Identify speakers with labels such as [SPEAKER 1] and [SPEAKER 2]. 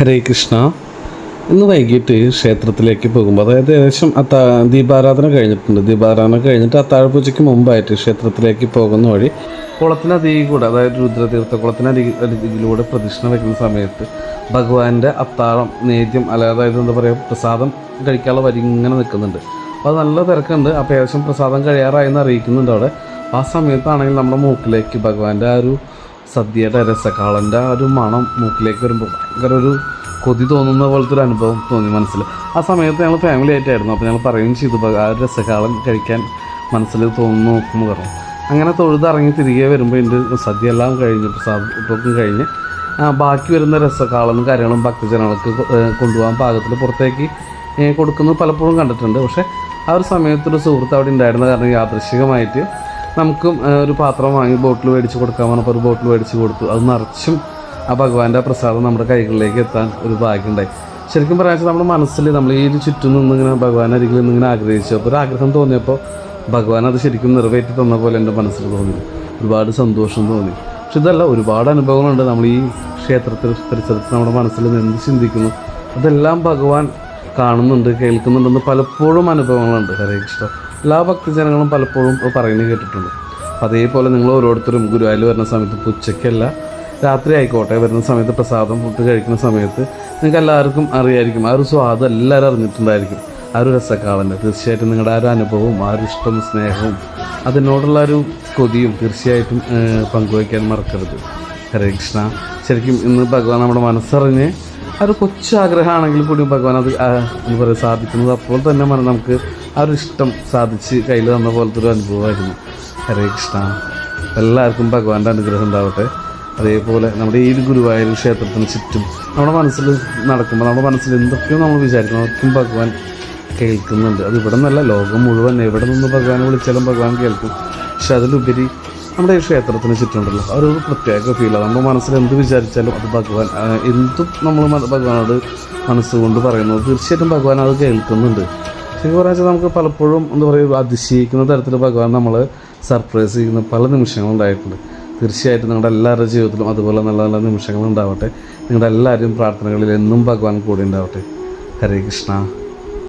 [SPEAKER 1] ഹരേ കൃഷ്ണ ഇന്ന് വൈകിട്ട് ക്ഷേത്രത്തിലേക്ക് പോകുമ്പോൾ അതായത് ഏകദേശം അത്താ ദീപാരാധന കഴിഞ്ഞിട്ടുണ്ട്. ദീപാരാധന കഴിഞ്ഞിട്ട് അത്താഴപൂജയ്ക്ക് മുമ്പായിട്ട് ക്ഷേത്രത്തിലേക്ക് പോകുന്ന വഴി കുളത്തിനരികിൽ കൂടെ അതായത് രുദ്രതീർത്ഥ കുളത്തിനരികിൽ അരികിലൂടെ പ്രദക്ഷിണ വയ്ക്കുന്ന സമയത്ത് ഭഗവാന്റെ അത്താഴം നേദ്യം അല്ല അതായത് എന്താ പറയുക പ്രസാദം കഴിക്കാനുള്ള വരി ഇങ്ങനെ നിൽക്കുന്നുണ്ട്. അപ്പോൾ അത് നല്ല തിരക്കുണ്ട്. അപ്പോൾ ഏകദേശം പ്രസാദം കഴിയാറായി എന്ന് അറിയിക്കുന്നുണ്ട് അവിടെ. ആ സമയത്താണെങ്കിൽ നമ്മുടെ മൂക്കിലേക്ക് ഭഗവാന്റെ ആ ഒരു സദ്യയുടെ രസക്കാളന്റെ ആ ഒരു മണം മൂക്കിലേക്ക് വരുമ്പോൾ ഭയങ്കര ഒരു കൊതി തോന്നുന്ന പോലത്തെ ഒരു അനുഭവം തോന്നി മനസ്സിൽ ആ സമയത്ത് ഞങ്ങൾ ഫാമിലി ആയിട്ടായിരുന്നു. അപ്പോൾ ഞങ്ങൾ പറയുകയും ചെയ്തു "ഭഗ- ആ ഒരു രസക്കാളൻ കഴിക്കാൻ മനസ്സിൽ തോന്നുന്നു നോക്കുമ്പോൾ പറഞ്ഞു. അങ്ങനെ തൊഴുതിറങ്ങി തിരികെ വരുമ്പോൾ എന്റെ സദ്യ എല്ലാം കഴിഞ്ഞ് പ്രസാദം കഴിഞ്ഞ് ബാക്കി വരുന്ന രസക്കാളനും കാര്യങ്ങളും ഭക്തജനങ്ങൾക്ക് കൊണ്ടുപോകാൻ പാകത്തിൽ പുറത്തേക്ക് കൊടുക്കുന്നത് പലപ്പോഴും കണ്ടിട്ടുണ്ട്. പക്ഷേ ആ ഒരു സമയത്തൊരു സുഹൃത്ത് അവിടെ ഉണ്ടായിരുന്ന കാരണം യാദൃശികമായിട്ട് നമുക്കും ഒരു പാത്രം വാങ്ങി ബോട്ടിൽ മേടിച്ച് കൊടുക്കാൻ പറഞ്ഞപ്പോൾ ഒരു ബോട്ടിൽ മേടിച്ച് കൊടുത്തു. അത് നിറച്ചും ആ ഭഗവാന്റെ പ്രസാദം നമ്മുടെ കൈകളിലേക്ക് എത്താൻ ഒരു ഭാഗ്യമുണ്ടായി. ശരിക്കും പറയാച്ചാൽ നമ്മുടെ മനസ്സിൽ നമ്മൾ ഈ ഒരു ചുറ്റും നിന്ന് ഇങ്ങനെ ഭഗവാൻ അരികിൽ നിന്ന് ഇങ്ങനെ ആഗ്രഹിച്ചു. അപ്പോൾ ഒരു ആഗ്രഹം തോന്നിയപ്പോൾ ഭഗവാൻ അത് ശരിക്കും നിറവേറ്റി തന്ന പോലെ എന്റെ മനസ്സിൽ തോന്നി. ഒരുപാട് സന്തോഷം തോന്നി. പക്ഷെ ഇതല്ല ഒരുപാട് അനുഭവങ്ങളുണ്ട് നമ്മൾ ഈ ക്ഷേത്രത്തിൽ പരിസരത്ത് നമ്മുടെ മനസ്സിൽ നിന്ന് ചിന്തിക്കുന്നു അതെല്ലാം ഭഗവാൻ കാണുന്നുണ്ട് കേൾക്കുന്നുണ്ടെന്ന് പലപ്പോഴും അനുഭവങ്ങളുണ്ട്. ഹരേ കൃഷ്ണ. എല്ലാ ഭക്തജനങ്ങളും പലപ്പോഴും പറയുന്നത് കേട്ടിട്ടുണ്ട്. അപ്പം അതേപോലെ നിങ്ങൾ ഓരോരുത്തരും ഗുരുവായൂർ വരുന്ന സമയത്ത് ഉച്ചയ്ക്കല്ല രാത്രി ആയിക്കോട്ടെ വരുന്ന സമയത്ത് പ്രസാദം ഫുഡ് കഴിക്കുന്ന സമയത്ത് നിങ്ങൾക്ക് എല്ലാവർക്കും അറിയായിരിക്കും. ആ ഒരു സ്വാദം എല്ലാവരും അറിഞ്ഞിട്ടുണ്ടായിരിക്കും. ആ ഒരു രസക്കാവന്റെ തീർച്ചയായിട്ടും നിങ്ങളുടെ ആ ഒരു അനുഭവവും ആ ഒരു ഇഷ്ടവും സ്നേഹവും അതിനോടുള്ള ഒരു കൊതിയും തീർച്ചയായിട്ടും പങ്കുവയ്ക്കാൻ മറക്കരുത്. ഹരേ കൃഷ്ണ. ശരിക്കും ഇന്ന് ഭഗവാൻ നമ്മുടെ മനസ്സറിഞ്ഞ് ആ ഒരു കൊച്ചു ആഗ്രഹമാണെങ്കിൽ കൂടി ഭഗവാൻ അത് എന്താ പറയുക സാധിക്കുന്നത് അപ്പോൾ തന്നെ നമുക്ക് ആ ഒരു ഇഷ്ടം സാധിച്ച് കയ്യിൽ തന്ന പോലത്തെ ഒരു അനുഭവമായിരുന്നു. ഹരേ കൃഷ്ണ. എല്ലാവർക്കും ഭഗവാന്റെ അനുഗ്രഹം ഉണ്ടാവട്ടെ. അതേപോലെ നമ്മുടെ ഈ ഗുരുവായൂർ ക്ഷേത്രത്തിന് ചുറ്റും നമ്മുടെ മനസ്സിൽ നടക്കുമ്പോൾ നമ്മുടെ മനസ്സിൽ എന്തൊക്കെയോ നമ്മൾ വിചാരിക്കണം. അതൊക്കെയും ഭഗവാൻ കേൾക്കുന്നുണ്ട്. അത് ഇവിടെ നിന്നല്ല ലോകം മുഴുവൻ എവിടെ നിന്ന് ഭഗവാനെ വിളിച്ചാലും ഭഗവാൻ കേൾക്കും. പക്ഷെ അതിലുപരി നമ്മുടെ ഈ ക്ഷേത്രത്തിന് ചുറ്റുമുണ്ടല്ലോ. ഒരു പ്രത്യേക ഫീലാണ് നമ്മുടെ മനസ്സിൽ എന്ത് വിചാരിച്ചാലും അത് ഭഗവാൻ എന്തും നമ്മൾ ഭഗവാനോട് മനസ്സുകൊണ്ട് പറയുന്നത് തീർച്ചയായിട്ടും ഭഗവാൻ അത് കേൾക്കുന്നുണ്ട്. ശരിക്കും പറഞ്ഞാൽ നമുക്ക് പലപ്പോഴും എന്ന് പറയുക അതിശയിക്കുന്ന തരത്തിൽ ഭഗവാൻ നമ്മൾ സർപ്രൈസ് ചെയ്യുന്ന പല നിമിഷങ്ങളും ഉണ്ടായിട്ടുണ്ട്. തീർച്ചയായിട്ടും നിങ്ങളുടെ എല്ലാവരുടെ ജീവിതത്തിലും അതുപോലെ നല്ല നല്ല നിമിഷങ്ങൾ ഉണ്ടാവട്ടെ. നിങ്ങളുടെ എല്ലാവരും പ്രാർത്ഥനകളിൽ എന്നും ഭഗവാൻ കൂടെ ഉണ്ടാവട്ടെ. ഹരേ കൃഷ്ണ.